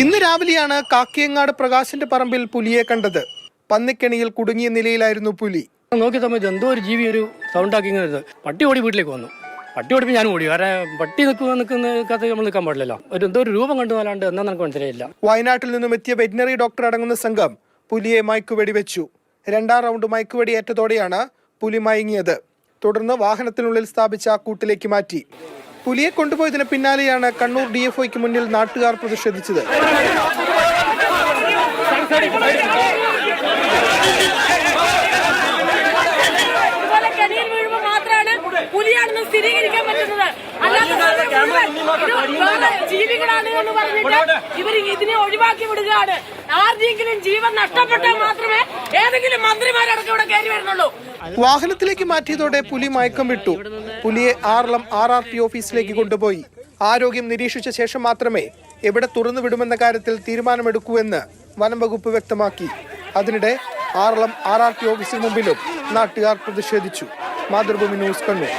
ഇന്ന് രാവിലെയാണ് കാക്കിയങ്ങാട് പ്രകാശിന്റെ പറമ്പിൽ പുലിയെ കണ്ടത്. പന്നിക്കെണിയിൽ കുടുങ്ങിയ നിലയിലായിരുന്നു പുലി. നോക്കിയ സമയത്ത് എന്തോ ഒരു ജീവി ഒരു സൗണ്ട് ആക്കി പട്ടി ഓടി വീട്ടിലേക്ക് വന്നു. പട്ടി ഓടിപ്പോൾ ഞാൻ ഓടി. കാരണം പട്ടി നിൽക്കുക നിൽക്കുന്ന കഥ നമ്മൾ നിൽക്കാൻ പാടില്ലല്ലോ. ഒരു എന്തോ ഒരു രൂപം കണ്ടു അല്ലാണ്ട് എന്നാ നമുക്ക് മനസ്സിലായില്ല. വയനാട്ടിൽ നിന്നും എത്തിയ വെറ്റിനറി ഡോക്ടർ അടങ്ങുന്ന സംഘം പുലിയെ മയക്കുവെടി വെച്ചു. രണ്ടാം റൗണ്ട് മയക്കുവെടി ഏറ്റതോടെയാണ് പുലി മയങ്ങിയത്. തുടർന്ന് വാഹനത്തിനുള്ളിൽ സ്ഥാപിച്ച കൂട്ടിലേക്ക് മാറ്റി. പുലിയെ കൊണ്ടുപോയതിന് പിന്നാലെയാണ് കണ്ണൂർ ഡിഎഫ്ഒയ്ക്ക് മുന്നിൽ നാട്ടുകാർ പ്രതിഷേധിച്ചത്. പുലിയാണെന്ന് സ്ഥിരീകരിക്കാൻ പറ്റുന്നത്. ജീവികളാണ് എന്ന് പറഞ്ഞിട്ട് ഇവർ ഇതിനെ ഒഴിവാക്കി വിടുകയാണ്. ആരുടെയെങ്കിലും ജീവൻ നഷ്ടപ്പെട്ടാൽ മാത്രമേ വാഹനത്തിലേക്ക് മാറ്റിയതോടെ പുലി മയക്കം വിട്ടു. പുലിയെ ആറളം ആർ ആർ ടി ഓഫീസിലേക്ക് കൊണ്ടുപോയി. ആരോഗ്യം നിരീക്ഷിച്ച ശേഷം മാത്രമേ എവിടെ തുറന്നു വിടുമെന്ന കാര്യത്തിൽ തീരുമാനമെടുക്കൂ എന്ന് വനം വ്യക്തമാക്കി. അതിനിടെ ആറളം ആർ ആർ ടി ഓഫീസിന് മുമ്പിലും നാട്ടുകാർ പ്രതിഷേധിച്ചു. മാതൃഭൂമി ന്യൂസ് കണ്ണൂർ.